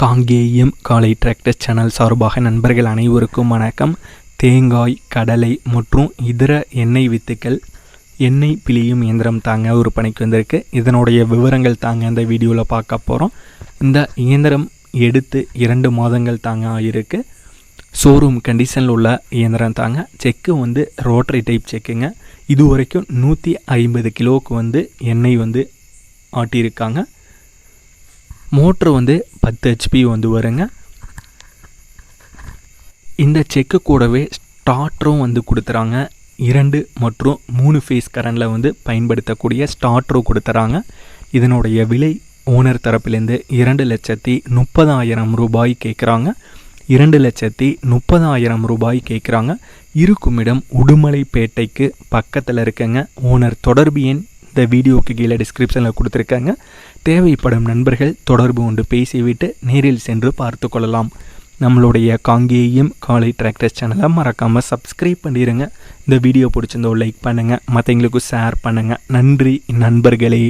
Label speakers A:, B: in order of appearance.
A: காங்கேயம் காலை tractor channel சார்பாக நண்பர்கள் அனைவருக்கும் வணக்கம். தேங்காய் கடலை மற்றும் இதர எண்ணெய் வித்துக்கள் எண்ணெய் பிழியும் இயந்திரம் தாங்க ஒரு பணிக்கு வந்திருக்கு. இதனுடைய விவரங்கள் தாங்க இந்த வீடியோவில் பார்க்க போகிறோம் இந்த இயந்திரம் எடுத்து இரண்டு மாதங்கள் தாங்க ஆகிருக்கு ஷோரூம் கண்டிஷனில் உள்ள இயந்திரம் தாங்க. செக்கு வந்து ரோட்டரி டைப் செக்குங்க. இது வரைக்கும் நூற்றி ஐம்பது கிலோவுக்கு வந்து எண்ணெய் வந்து ஆட்டியிருக்காங்க. மோட்ரு வந்து பத்து ஹெச்பி வந்து வருங்க. இந்த செக்கு கூடவே ஸ்டார்டரும் வந்து கொடுத்துறாங்க. இரண்டு மற்றும் மூணு ஃபேஸ் கரண்டில் வந்து பயன்படுத்தக்கூடிய ஸ்டார்டரும் கொடுத்துறாங்க. இதனுடைய விலை ஓனர் தரப்பிலேருந்து இரண்டு லட்சத்தி முப்பதாயிரம் ரூபாய் கேட்குறாங்க. இரண்டு லட்சத்தி முப்பதாயிரம் ரூபாய் கேட்குறாங்க. இருக்குமிடம் உடுமலைப்பேட்டைக்கு பக்கத்தில் இருக்குங்க. ஓனர் தொடர்பு எண் இந்த வீடியோவுக்கு கீழே டிஸ்கிரிப்ஷனில் கொடுத்துருக்காங்க. தேவைப்படும் நண்பர்கள் தொடர்பு கொண்டு பேசிவிட்டு நேரில் சென்று பார்த்து கொள்ளலாம். நம்மளுடைய காங்கேயம் காலை டிராக்டர்ஸ் சேனலை மறக்காமல் சப்ஸ்கிரைப் பண்ணிடுங்க இந்த வீடியோ பிடிச்சிருந்தோ லைக் பண்ணுங்கள் மற்றவங்களுக்கும் ஷேர் பண்ணுங்கள் நன்றி நண்பர்களே.